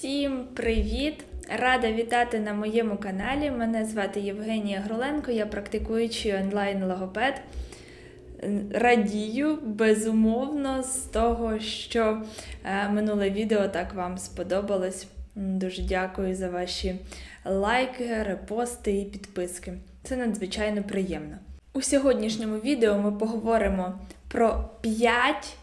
Всім привіт! Рада вітати на моєму каналі. Мене звати Євгенія Груленко, я практикуючий онлайн-логопед. Радію безумовно з того, що е, минуле відео так вам сподобалось. Дуже дякую за ваші лайки, репости і підписки. Це надзвичайно приємно. У сьогоднішньому відео ми поговоримо про 5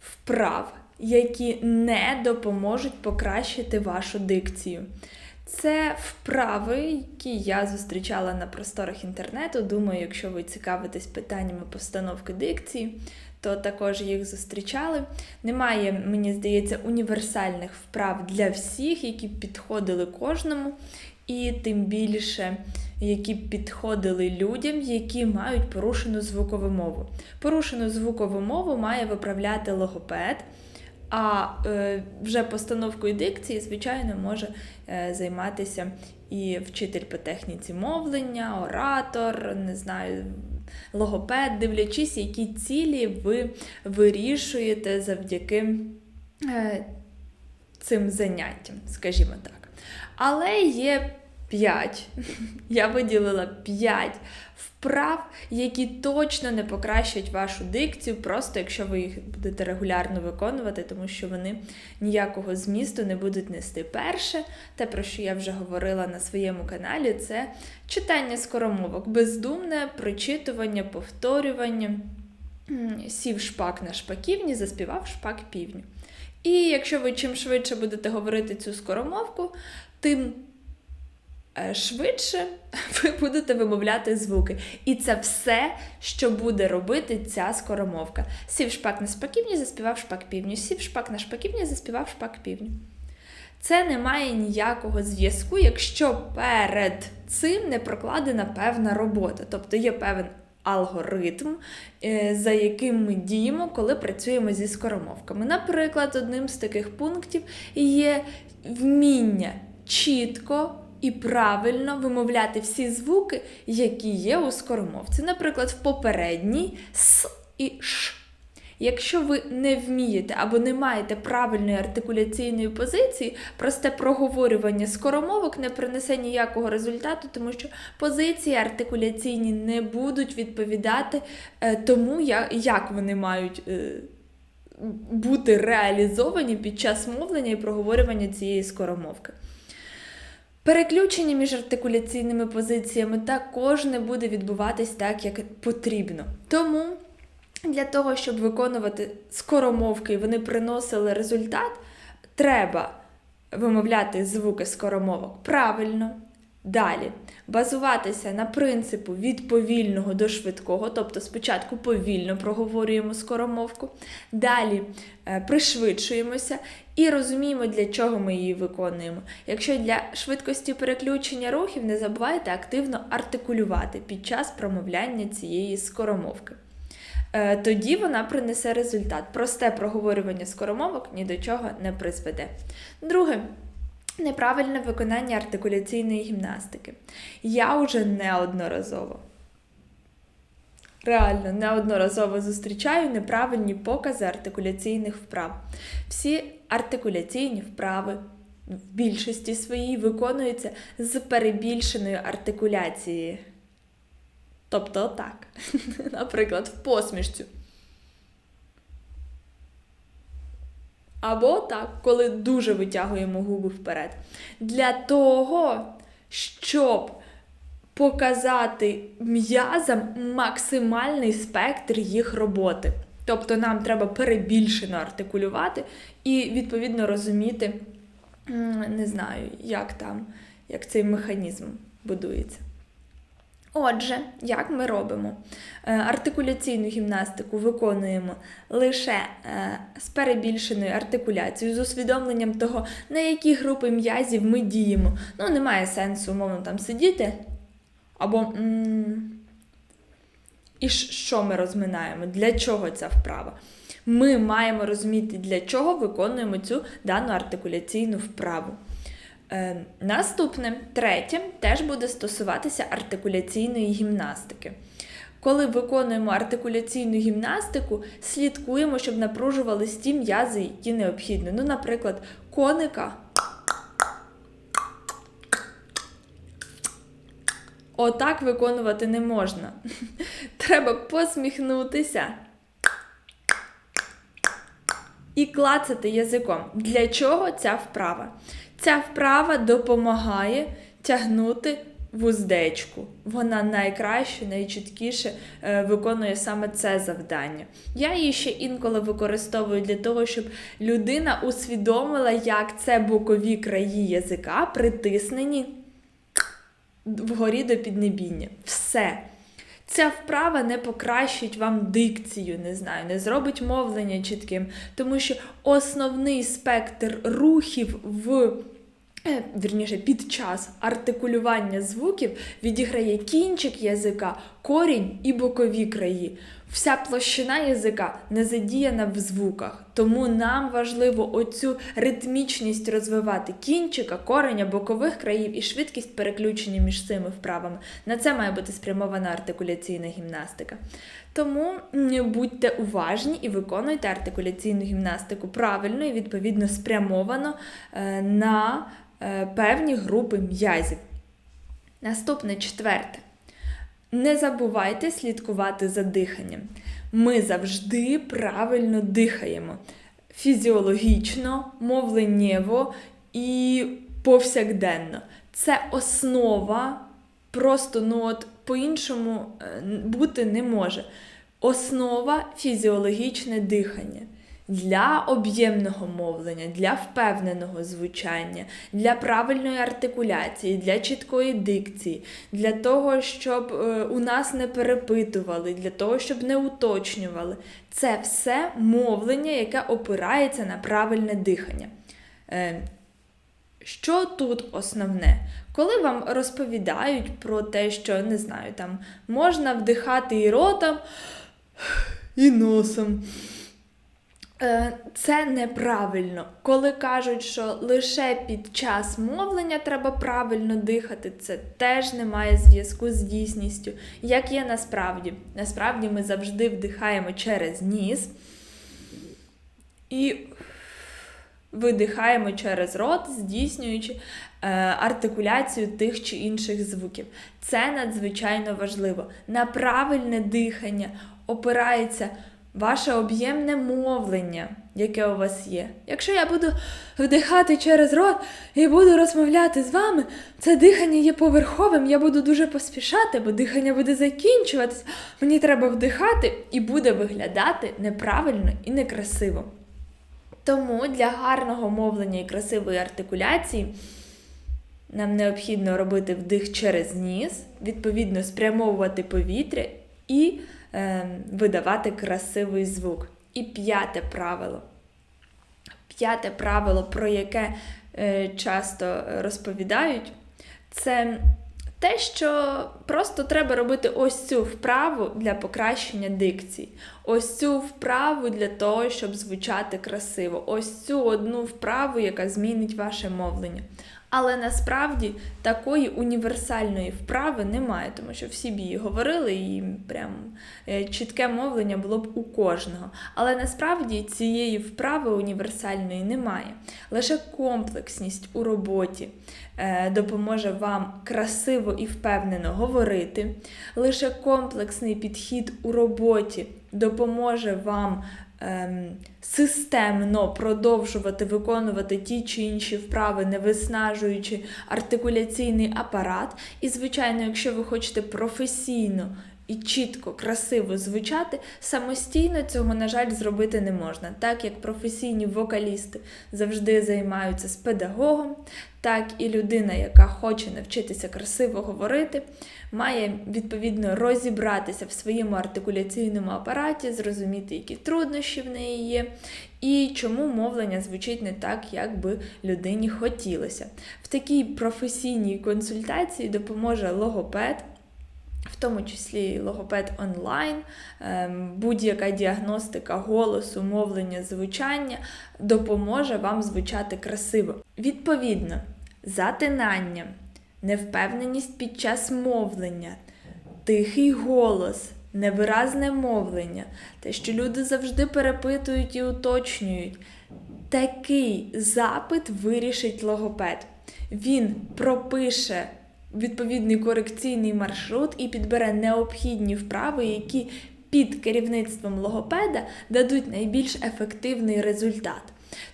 вправ, які не допоможуть покращити вашу дикцію. Це вправи, які я зустрічала на просторах інтернету. Думаю, якщо ви цікавитесь питаннями постановки дикції, то також їх зустрічали. Немає, мені здається, універсальних вправ для всіх, які підходили кожному, і тим більше, які підходили людям, які мають порушену звукову мову. Порушену звукову мову має виправляти логопед. А е, вже постановкою дикції, звичайно, може е, займатися і вчитель по техніці мовлення, оратор, не знаю, логопед, дивлячись, які цілі ви вирішуєте завдяки е, цим заняттям, скажімо так. Але є 5, я виділила 5 вправ, які точно не покращать вашу дикцію, просто якщо ви їх будете регулярно виконувати, тому що вони ніякого змісту не будуть нести. Перше, те, про що я вже говорила на своєму каналі, це читання скоромовок, бездумне прочитування, повторювання. Сів шпак на шпаківні, заспівав шпак півню. І якщо ви чим швидше будете говорити цю скоромовку, тим швидше ви будете вимовляти звуки. І це все, що буде робити ця скоромовка. Сів шпак на шпаківні, заспівав шпак півню. Сів шпак на шпаківні, заспівав шпак півню. Це не має ніякого зв'язку, якщо перед цим не прокладена певна робота. Тобто є певен алгоритм, е, за яким ми діємо, коли працюємо зі скоромовками. Наприклад, одним з таких пунктів є вміння чітко і правильно вимовляти всі звуки, які є у скоромовці. Наприклад, в попередній с і ш. Якщо ви не вмієте або не маєте правильної артикуляційної позиції, просте проговорювання скоромовок не принесе ніякого результату, тому що позиції артикуляційні не будуть відповідати е, тому, як вони мають е, бути реалізовані під час мовлення і проговорювання цієї скоромовки. Переключення між артикуляційними позиціями також не буде відбуватись так, як потрібно. Тому для того, щоб виконувати скоромовки і вони приносили результат, треба вимовляти звуки скоромовок правильно. Далі базуватися на принципу від повільного до швидкого, тобто спочатку повільно проговорюємо скоромовку, далі е, пришвидшуємося і розуміємо, для чого ми її виконуємо. Якщо для швидкості переключення рухів, не забувайте активно артикулювати під час промовляння цієї скоромовки. Е, Тоді вона принесе результат. Просте проговорювання скоромовок ні до чого не призведе. Друге. Неправильне виконання артикуляційної гімнастики. Я вже неодноразово, реально неодноразово зустрічаю неправильні покази артикуляційних вправ. Всі артикуляційні вправи в більшості своїй виконуються з перебільшеною артикуляцією. Тобто отак. Наприклад, в посмішцю. Або так, коли дуже витягуємо губи вперед. Для того, щоб показати м'язам максимальний спектр їх роботи. Тобто нам треба перебільшено артикулювати і, відповідно, розуміти, не знаю, як там, як цей механізм будується. Отже, як ми робимо? Е, Артикуляційну гімнастику виконуємо лише е, з перебільшеною артикуляцією, з усвідомленням того, на які групи м'язів ми діємо. Ну, немає сенсу, умовно, там сидіти. Або м- і що ми розминаємо? Для чого ця вправа? Ми маємо розуміти, для чого виконуємо цю дану артикуляційну вправу. Е, наступним, третім, теж буде стосуватися артикуляційної гімнастики. Коли виконуємо артикуляційну гімнастику, слідкуємо, щоб напружувались ті м'язи, які необхідні. Ну, наприклад, коника. Отак виконувати не можна. Треба посміхнутися. І клацати язиком. Для чого ця вправа? Ця вправа допомагає тягнути вуздечку. Вона найкраще, найчіткіше е, виконує саме це завдання. Я її ще інколи використовую для того, щоб людина усвідомила, як це бокові краї язика притиснені вгорі до піднебіння. Все. Ця вправа не покращить вам дикцію, не знаю, не зробить мовлення чітким, тому що основний спектр рухів в Вірніше, під час артикулювання звуків відіграє кінчик язика, корінь і бокові краї. Вся площина язика не задіяна в звуках, тому нам важливо оцю ритмічність розвивати кінчика, кореня, бокових країв і швидкість переключення між цими вправами. На це має бути спрямована артикуляційна гімнастика. Тому будьте уважні і виконуйте артикуляційну гімнастику правильно і відповідно спрямовано е, на е, певні групи м'язів. Наступне четверте. Не забувайте слідкувати за диханням. Ми завжди правильно дихаємо. Фізіологічно, мовленнєво і повсякденно. Це основа, просто ну от по-іншому е, бути не може. Основа фізіологічне дихання для об'ємного мовлення, для впевненого звучання, для правильної артикуляції, для чіткої дикції, для того, щоб е, у нас не перепитували, для того, щоб не уточнювали. Це все мовлення, яке опирається на правильне дихання. Е, що тут основне? Коли вам розповідають про те, що не знаю, там можна вдихати і ротом, і носом. Е, Це неправильно. Коли кажуть, що лише під час мовлення треба правильно дихати, це теж не має зв'язку з дійсністю. Як є насправді? Насправді ми завжди вдихаємо через ніс і видихаємо через рот, здійснюючи е, артикуляцію тих чи інших звуків. Це надзвичайно важливо. На правильне дихання опирається ваше об'ємне мовлення, яке у вас є. Якщо я буду вдихати через рот і буду розмовляти з вами, це дихання є поверховим, я буду дуже поспішати, бо дихання буде закінчуватися. Мені треба вдихати і буде виглядати неправильно і некрасиво. Тому для гарного мовлення і красивої артикуляції нам необхідно робити вдих через ніс, відповідно спрямовувати повітря і е, видавати красивий звук. І п'яте правило. П'яте правило, про яке е, часто розповідають, це те, що просто треба робити ось цю вправу для покращення дикції. Ось цю вправу для того, щоб звучати красиво. Ось цю одну вправу, яка змінить ваше мовлення. Але насправді такої універсальної вправи немає, тому що всі б її говорили, і прям е, чітке мовлення було б у кожного. Але насправді цієї вправи універсальної немає. Лише комплексність у роботі е, допоможе вам красиво і впевнено говорити. Лише комплексний підхід у роботі допоможе вам системно продовжувати виконувати ті чи інші вправи, не виснажуючи артикуляційний апарат. І, звичайно, якщо ви хочете професійно і чітко, красиво звучати, самостійно цього, на жаль, зробити не можна. Так як професійні вокалісти завжди займаються з педагогом, так і людина, яка хоче навчитися красиво говорити, має відповідно розібратися в своєму артикуляційному апараті, зрозуміти, які труднощі в неї є, і чому мовлення звучить не так, як би людині хотілося. В такій професійній консультації допоможе логопед тому числі логопед онлайн, ем, будь-яка діагностика голосу, мовлення, звучання допоможе вам звучати красиво. Відповідно, затинання, невпевненість під час мовлення, тихий голос. Невиразне мовлення, те, що люди завжди перепитують і уточнюють. Такий запит вирішить логопед. Він пропише відповідний корекційний маршрут і підбере необхідні вправи, які під керівництвом логопеда дадуть найбільш ефективний результат.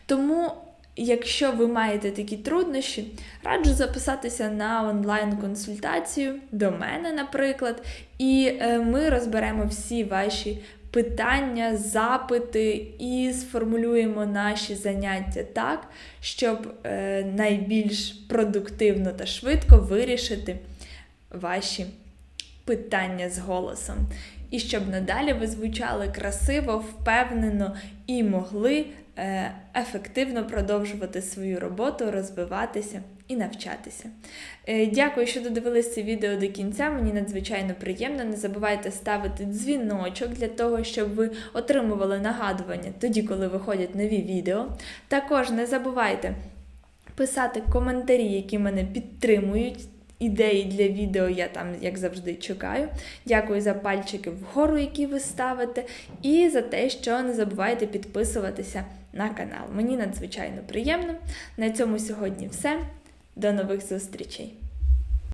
Тому, якщо ви маєте такі труднощі, раджу записатися на онлайн-консультацію до мене, наприклад, і е, ми розберемо всі ваші питання, запити і сформулюємо наші заняття так, щоб е, найбільш продуктивно та швидко вирішити ваші питання з голосом. І щоб надалі ви звучали красиво, впевнено і могли ефективно продовжувати свою роботу, розвиватися і навчатися. Е, Дякую, що додивились це відео до кінця. Мені надзвичайно приємно. Не забувайте ставити дзвіночок для того, щоб ви отримували нагадування тоді, коли виходять нові відео. Також не забувайте писати коментарі, які мене підтримують. Ідеї для відео я там, як завжди, чекаю. Дякую за пальчики вгору, які ви ставите, і за те, що не забувайте підписуватися на канал. Мені надзвичайно приємно. На цьому сьогодні все. До нових зустрічей!